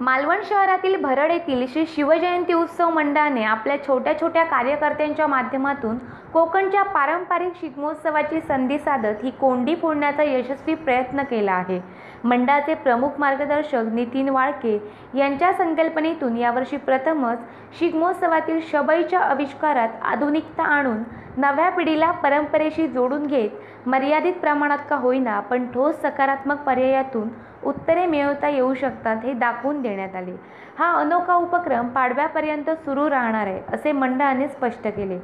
मालवण शहरातील भरड येथील श्री शिवजयंती उत्सव मंडळाने आपल्या छोट्या छोट्या कार्यकर्त्यांच्या माध्यमातून कोकणच्या पारंपरिक शिगमोत्सवाची संधी साधत ही कोंडी फोडण्याचा यशस्वी प्रयत्न केला आहे. मंडळाचे प्रमुख मार्गदर्शक नितीन वाळके यांच्या संकल्पनेतून यावर्षी प्रथमच शिगमोत्सवातील शबईच्या आविष्कारात आधुनिकता आणून नव्या पिढीला परंपरेशी जोडून घेत मर्यादित प्रमाणात का होईना पण ठोस सकारात्मक पर्यायातून उत्तरे मिळवता येऊ शकतात हे दाखवून देण्यात आले. हा अनोखा उपक्रम पाडव्यापर्यंत सुरू राहणार आहे असे मंडळाने स्पष्ट केले.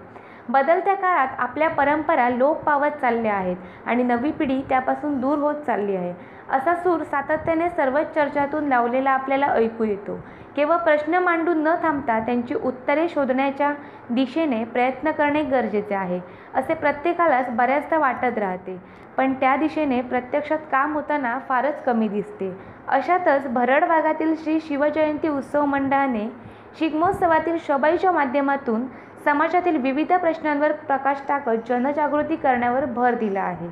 बदलत्या काळात आपल्या परंपरा लोप पावत चालल्या आहेत आणि नवी पिढी त्यापासून दूर होत चालली आहे. असा सूर सातत्याने सर्वच चर्चातून लावलेला आपल्याला ऐकू येतो. केवळ प्रश्न मांडून न थांबता त्यांची उत्तरे शोधण्याच्या दिशेने प्रयत्न करणे गरजेचे आहे असे प्रत्येकालाच बऱ्याचदा वाटत राहते. पण त्या दिशेने प्रत्यक्षात काम होताना फारच कमी दिसते. अशातच भरड भागातील श्री शिवजयंती उत्सव मंडळाने शिगमोत्सवातील शबाईच्या माध्यमातून समाजातील विविध प्रश्नांवर प्रकाश टाकत जनजागृती करण्यावर भर दिला आहे.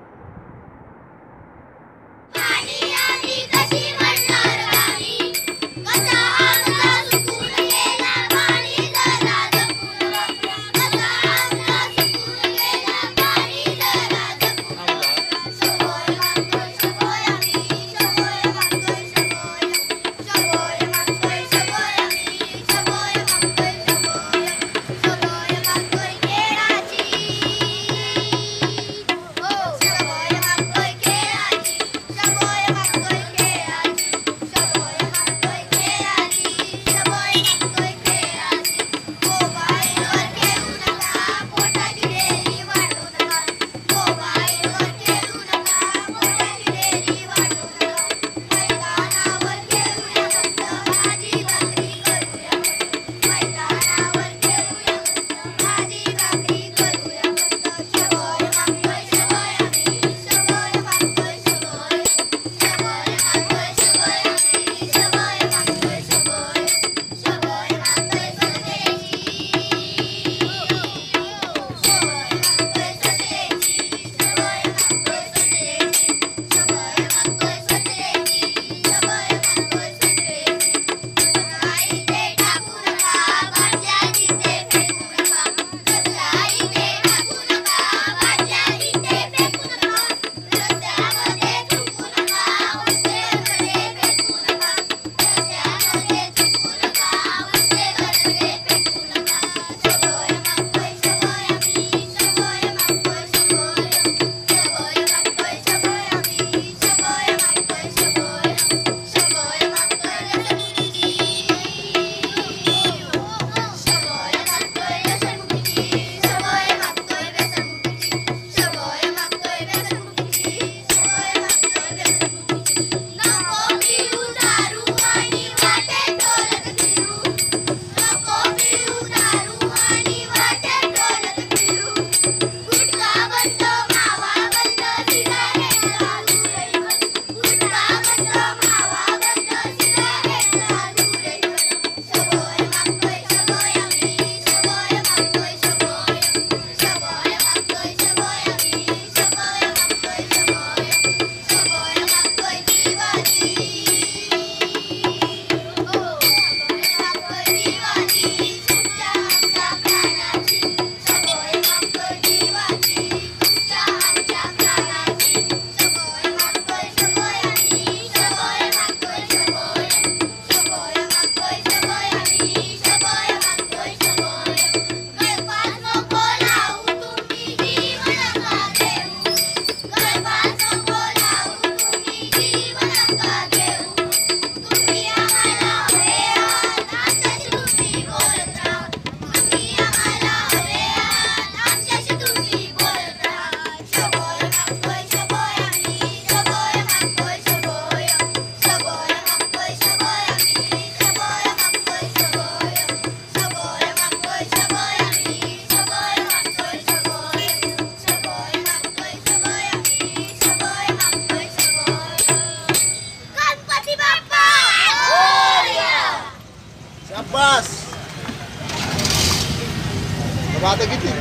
आता किती?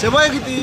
शबा किती?